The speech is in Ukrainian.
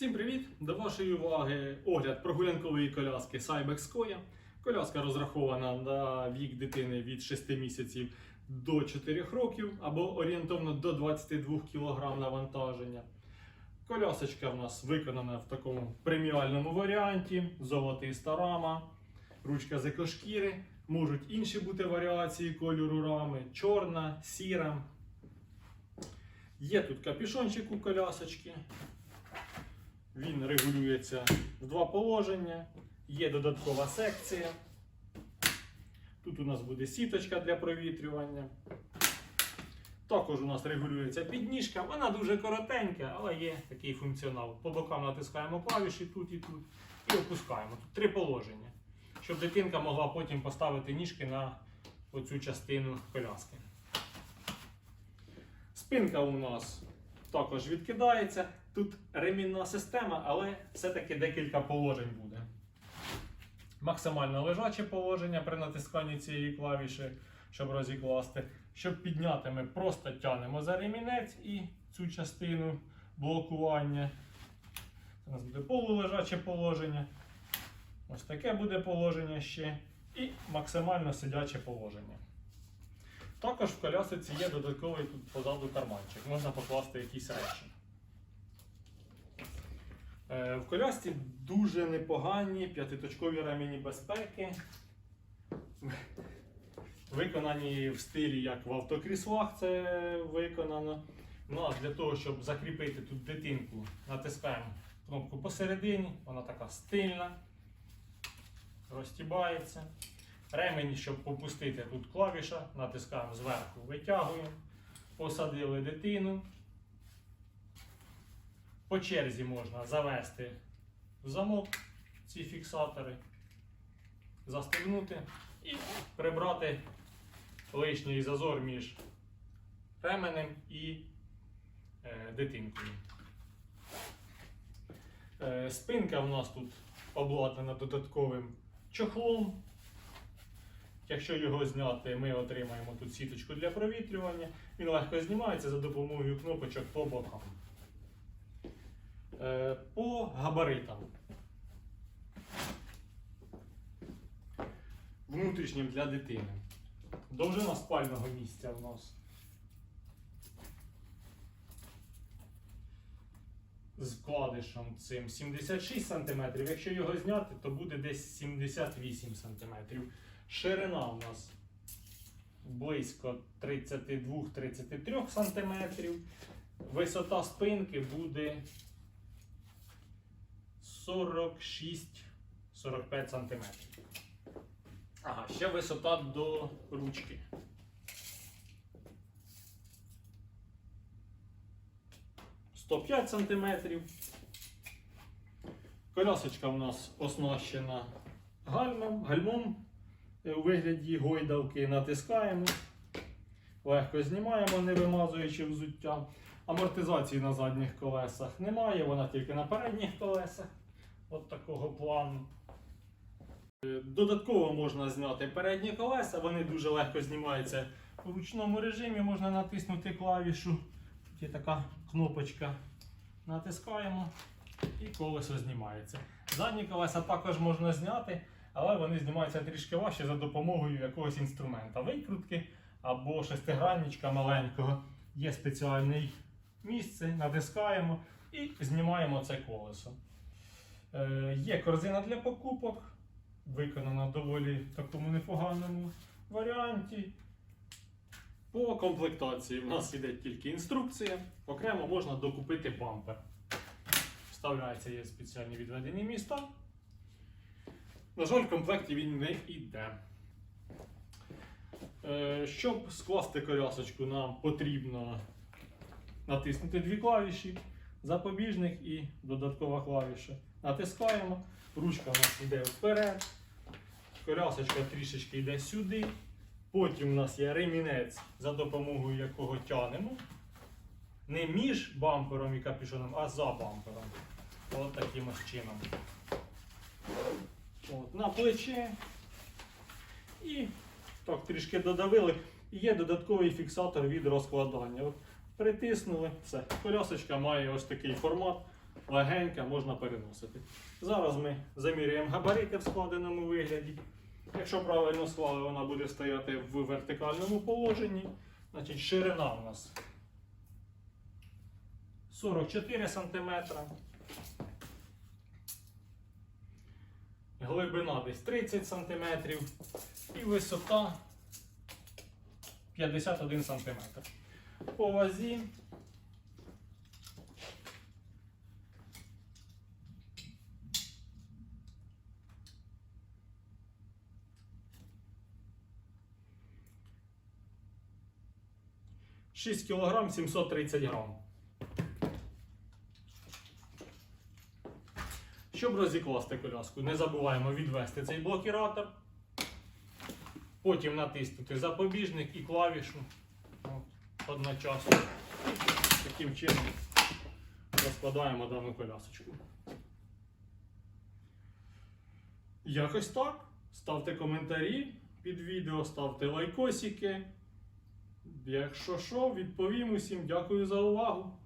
Всім привіт! До вашої уваги огляд прогулянкової коляски Cybex Koya. Коляска розрахована на вік дитини від 6 місяців до 4 років або орієнтовно до 22 кг навантаження. Колясочка в нас виконана в такому преміальному варіанті, золотиста рама, ручка з екошкіри. Можуть інші бути варіації кольору рами, чорна, сіра. Є тут капюшончик у колясочки. Він регулюється в два положення. Є додаткова секція. Тут у нас буде сіточка для провітрювання. Також у нас регулюється підніжка. Вона дуже коротенька, але є такий функціонал. По бокам натискаємо клавіші тут і тут і опускаємо. Тут три положення. Щоб дитинка могла потім поставити ніжки на оцю частину коляски. Спинка у нас також відкидається. Тут ремінна система, але все-таки декілька положень буде. Максимально лежаче положення при натисканні цієї клавіші, щоб розікласти. Щоб підняти, ми просто тянемо за ремінець і цю частину блокування. Це у нас буде полулежаче положення. Ось таке буде положення ще. І максимально сидяче положення. Також в колясиці є додатковий позаду карманчик. Можна покласти якісь речі. Е, В колясці дуже непогані п'ятиточкові ремені безпеки. Виконані в стилі, як в автокріслах це виконано. Ну а для того, щоб закріпити тут дитинку, натискаємо кнопку посередині, вона така стильна, розтібається. Ремені, щоб попустити тут клавіша, натискаємо зверху, витягуємо, посадили дитину. По черзі можна завести в замок ці фіксатори, застегнути і прибрати лишній зазор між ременем і е, дитинкою. Е, спинка в нас тут обладнана додатковим чохлом. Якщо його зняти, ми отримаємо тут сіточку для провітрювання. Він легко знімається за допомогою кнопочок по бокам. Е, По габаритам. Внутрішнім для дитини. Довжина спального місця у нас. З вкладишем цим 76 см. Якщо його зняти, то буде десь 78 см. Ширина у нас близько 32-33 см. Висота спинки буде 46-45 см. Ага, ще висота до ручки. Сто п'ять сантиметрів. Колясочка у нас оснащена гальмом, гальмом у вигляді гойдалки натискаємо, легко знімаємо, не вимазуючи взуття. Амортизації на задніх колесах немає, вона тільки на передніх колесах. От такого плану. Е, Додатково можна зняти передні колеса, вони дуже легко знімаються у ручному режимі, можна натиснути клавішу. Тут є така кнопочка. Натискаємо і колесо знімається. Задні колеса також можна зняти, але вони знімаються трішки важче за допомогою якогось інструмента. Викрутки або шестигранничка маленького. Є спеціальне місце, натискаємо і знімаємо це колесо. Е, є корзина для покупок, виконана в доволі такому непоганому варіанті. По комплектації в нас іде тільки інструкція. Окремо можна докупити бампер. Вставляється є спеціальні відведені міста. На жаль, в комплекті він не йде. Е, Щоб скласти колясочку, нам потрібно натиснути дві клавіші, запобіжник і додаткова клавіша. Натискаємо, ручка у нас йде вперед, колясочка трішечки йде сюди. Потім у нас є ремінець, за допомогою якого тянемо. Не між бампером і капюшоном, а за бампером. От таким ось чином. От, на плече. І так, трішки додавили. Є додатковий фіксатор від розкладання. От, притиснули, все. Колясочка має ось такий формат, легенька, можна переносити. Зараз ми заміряємо габарити в складеному вигляді. Якщо правильно склали, вона буде стояти в вертикальному положенні. Значить, ширина у нас 44 см. Глибина десь 30 см і висота 51 см. По вазі Шість кілограм 730 грам. Щоб розікласти коляску, не забуваємо відвести цей блокіратор. Потім натиснути запобіжник і клавішу одночасно. Таким чином розкладаємо дану колясочку. Якось так. Ставте коментарі під відео, ставте лайкосики. Якщо що, відповім усім. Дякую за увагу.